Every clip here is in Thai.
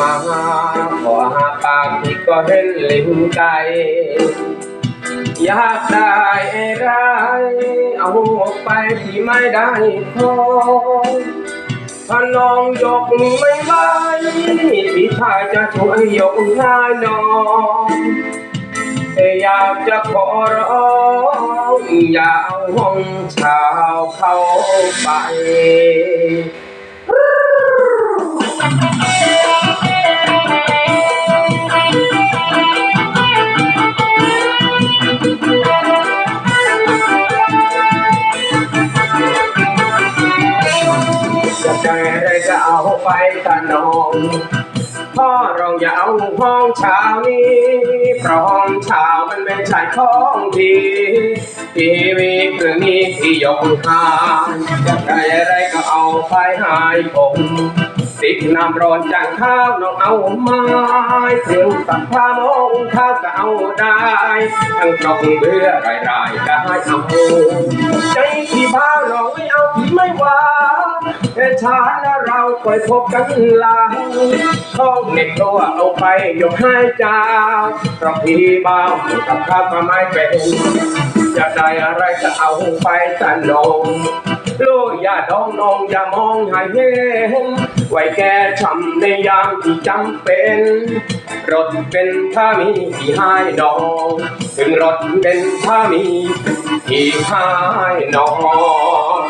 มาขอหาปากที่ก็เห็นลิงไก่อยากได้อะไรเอาไปที่ไม่ได้ขอถ้าน้องยกไม่ไหวพี่ชายจะช่วยยกให้น้องแต่อยากจะขอร้องอย่าเอาห้องช่าเข้าไป จะใจอะไรก็เอาไปตะนองพ่อรองอย่าเอาห้องเช้านี้เพราะห้องเช้ามันไม่ใช่ของดีทีวีเครื่องนี้ที่ยกหายจะใจอะไรก็เอาไปใหายผมติดน้ำร้อนจานข้าวน้องเอาไม้เครื่องตัดผ้ามองข้าวก็เอาได้ ทั้งกรองเบื่อรายรายๆก็ให้เอาใจ ชาแล้วเราคอยพบกันหลาท้องเด็กตัวเอาไปยกให้เจ้าเพราะพี่บ่าวกับข้าวก็ไม่เป็นจะได้อะไรจะเอาไปตันนงลูกอย่าดองนองอย่ามองให้เห็นไว้แก่ช้ำในยามที่จำเป็นรถเป็นถ้ามีที่ให้ดองถึงรถเป็นถ้ามีที่ให้น้อง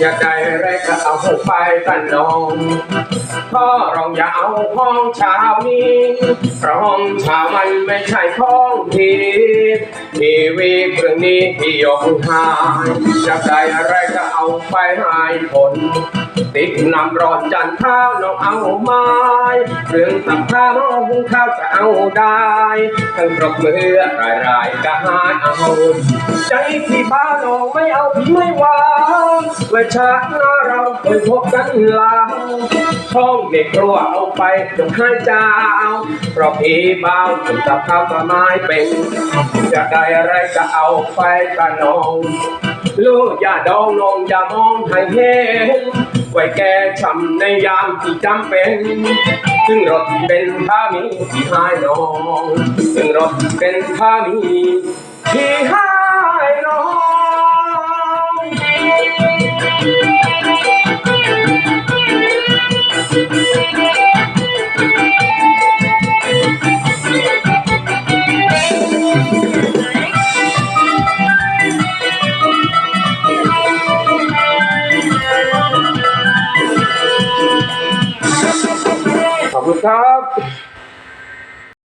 อยากได้อะไรก็เอาไปกันน้องพ่อรองอย่าเอาห้องเช้านี้เพราะห้องเช้ามันไม่ใช่ห้องทีทีวีเครื่องนี้ที่ยกหายอยากได้อะไรก็เอาไปให้ผลติดน้ำร้อนจานข้าวน้องเอาไม้เรื่องตักข้าวน้องหุงข้าวจะเอาได้ทั้งรบมือรายรายก็หาเอา ใจที่บ้านน้องไม่เอาพี่ไม่ว่าไว้ชาติหน้าเราเคยพบกันลาวท้องเด็กครัวเอาไปจงให้เจ้าเพราะพี่บ่าวถึงกับข้าวก็ไม่เป็น จะได้อะไรก็เอาไปกันนองลูกอย่าดองนองอย่ามองให้เห็นไว้แก่ช้ำในยามที่จำเป็นถึงรถเป็นท่ามีที่ให้น้องถึงรถเป็นท่ามี ขอบคุณครับ